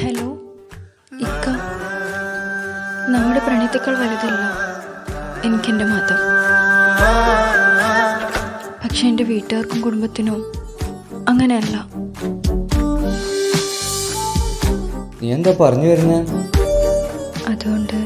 Hello ഇക്ക. നമ്മുടെ പ്രണയത്തേക്കാൾ വലുതല്ല. എനിക്കെന്റെ മതം. പക്ഷെ എന്റെ വീട്ടുകാർക്കും കുടുംബത്തിനും അങ്ങനെയല്ല. നീ എന്താ പറഞ്ഞു വരുന്നത് അതുകൊണ്ട്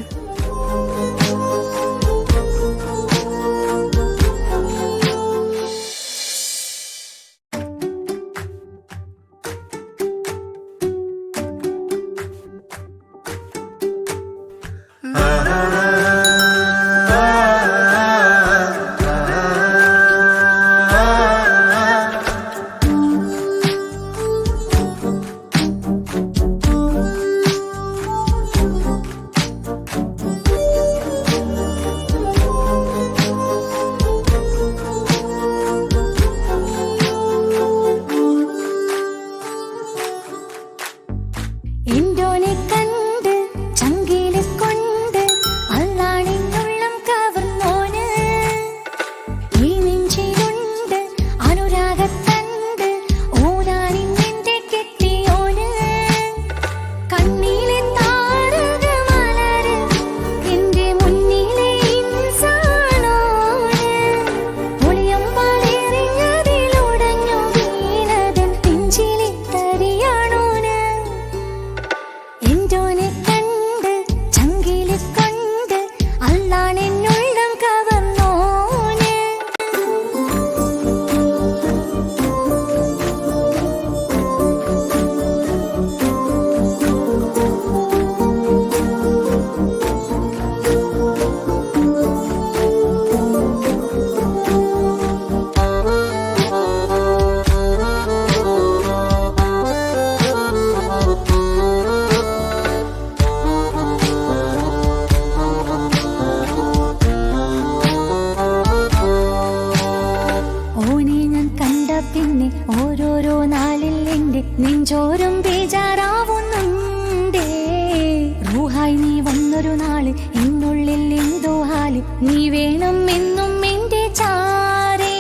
നീ വേണം എന്നും എന്റെ ചാരേ.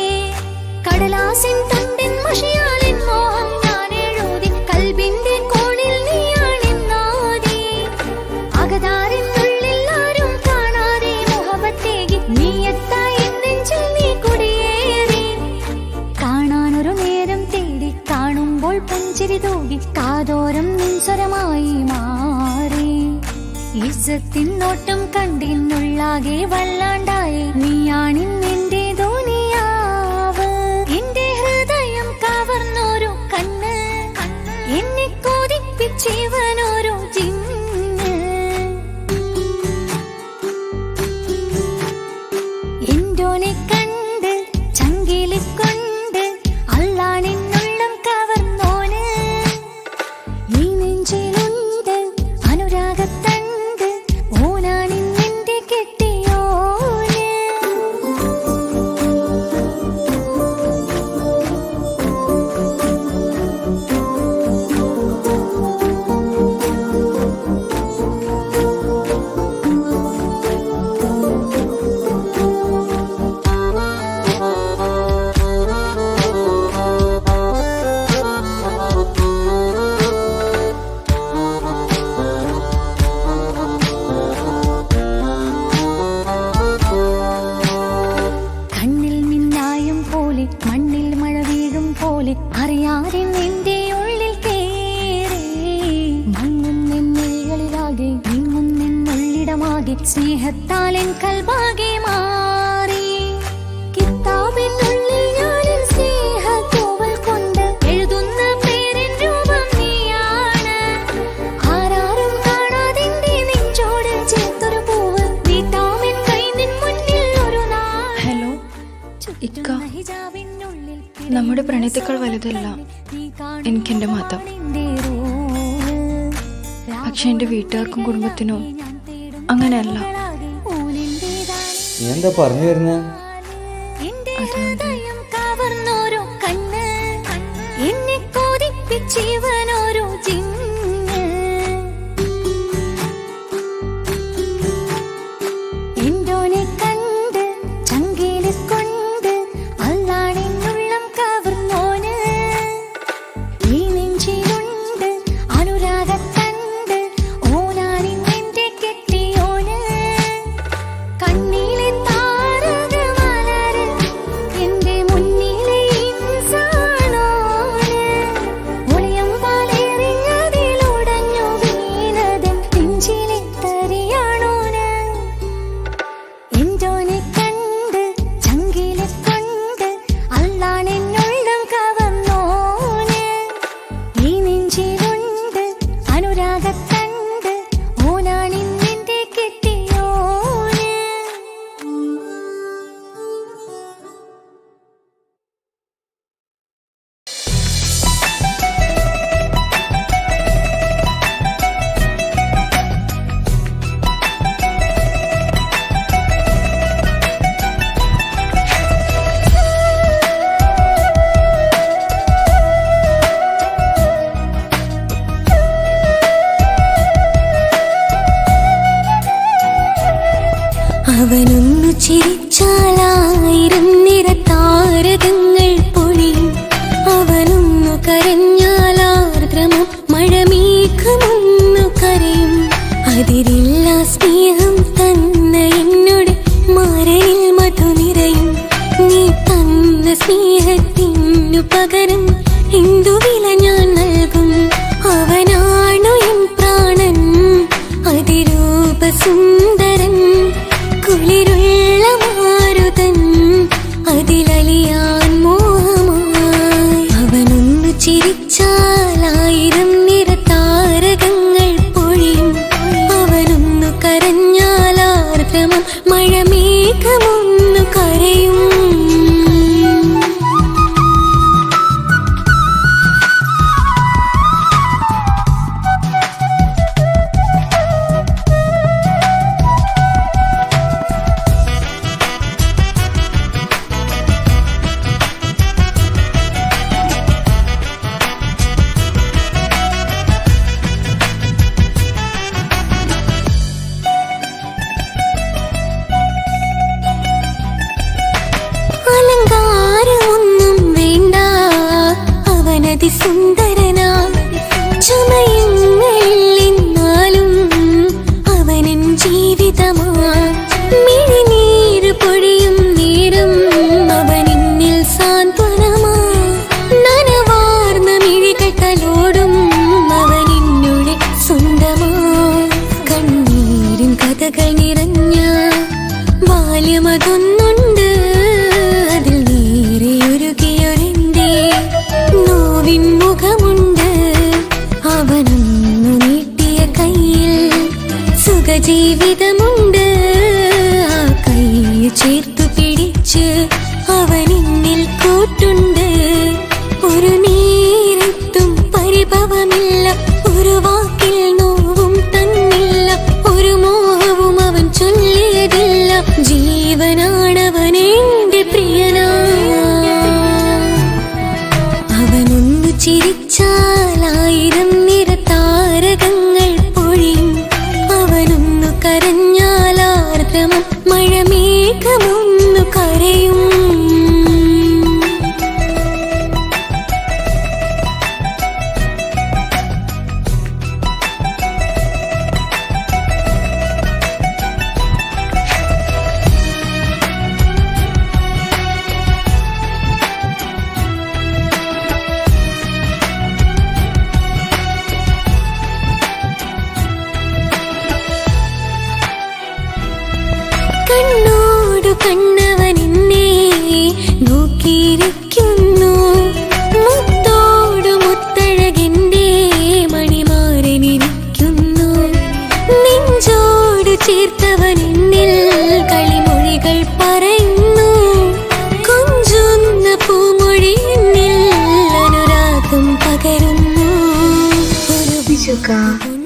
കടലാസിൻ തണ്ടിൻ മഷിയാലിൻ മോഹം ഞാൻ എഴുതി കൽബിന്റെ കോണിൽ നീയാണെന്നാതി അകതാരിനുള്ളിൽ ഉള്ളിലാരും കാണാതെ മുഹബത്തേകി നീ എത്തായി നെഞ്ചിൽ നീ കുടിയേറി. കാണാനൊരു നേരം തേടി കാണുമ്പോൾ പഞ്ചരി തൂകി കാതോരം നിൻസ്വരമായി മാറി. ഈസത്തിൻ നോട്ടം കണ്ടിന്നുള്ളാകെ വല്ലാണ്ടായി. നീയാണിന്നെന്റെ നീങ്ങുന്നെന്നുള്ളിടമാകെ സ്നേഹത്താലൻ കൽവാകെ മാറി. കിതാബിനുള്ളിൽ ഞാനിൻ സ്നേഹത്തൂവൽ കൊണ്ട് എഴുതുന്ന പേരിൻ രൂപം നീയാണ്. ആരാരും കാണാതെന്റെ നെഞ്ചോട് ചേർത്തൊരു പൂവ് നീട്ടാമെൻ കൈ നിൻ മുന്നിൽ ഒരു നാൾ ഹലോ ഇക്ക നമ്മുടെ പ്രണയത്തേക്കാൾ വലുതല്ല. എനിക്കെന്റെ മാതാവ് പക്ഷെ എന്റെ വീട്ടുകാർക്കും കുടുംബത്തിനും അങ്ങനെയല്ല. എന്താ പറഞ്ഞു വരുന്നേ? അതുകൊണ്ട് കവർന്നോരോ കണ്ണ്. എന്നെ കൊതിപ്പിച്ചിവനോരോ வருதுங்க. మేఘము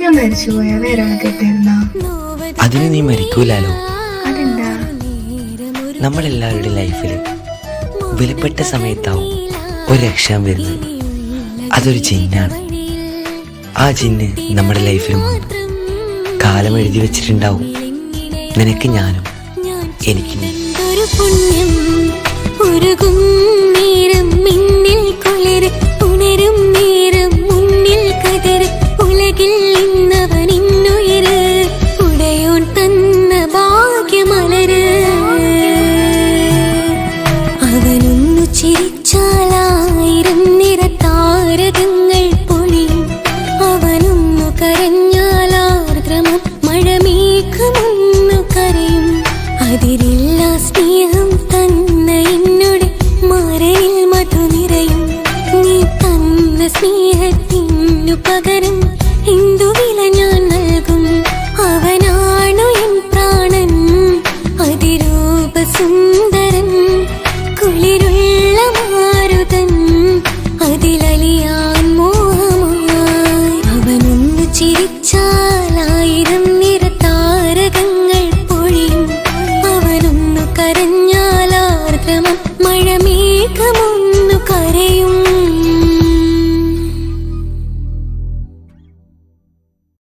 ഞാൻ അതിന് നീ മരിക്കൂലോ നമ്മളെല്ലാവരുടെ ലൈഫിൽ വിലപ്പെട്ട സമയത്താവും ഒരു രക്ഷാം വരുന്നത്. അതൊരു ജിന്നാണ്. ആ ജിന്ന് നമ്മുടെ ലൈഫിലും വന്നു കാലം എഴുതി വെച്ചിട്ടുണ്ടാവും. നിനക്ക് ഞാനും എനിക്ക്. ഒരു പുണ്യം. ഉരുകും നേരം മിന്നിൽ കുളിരും ഉണരും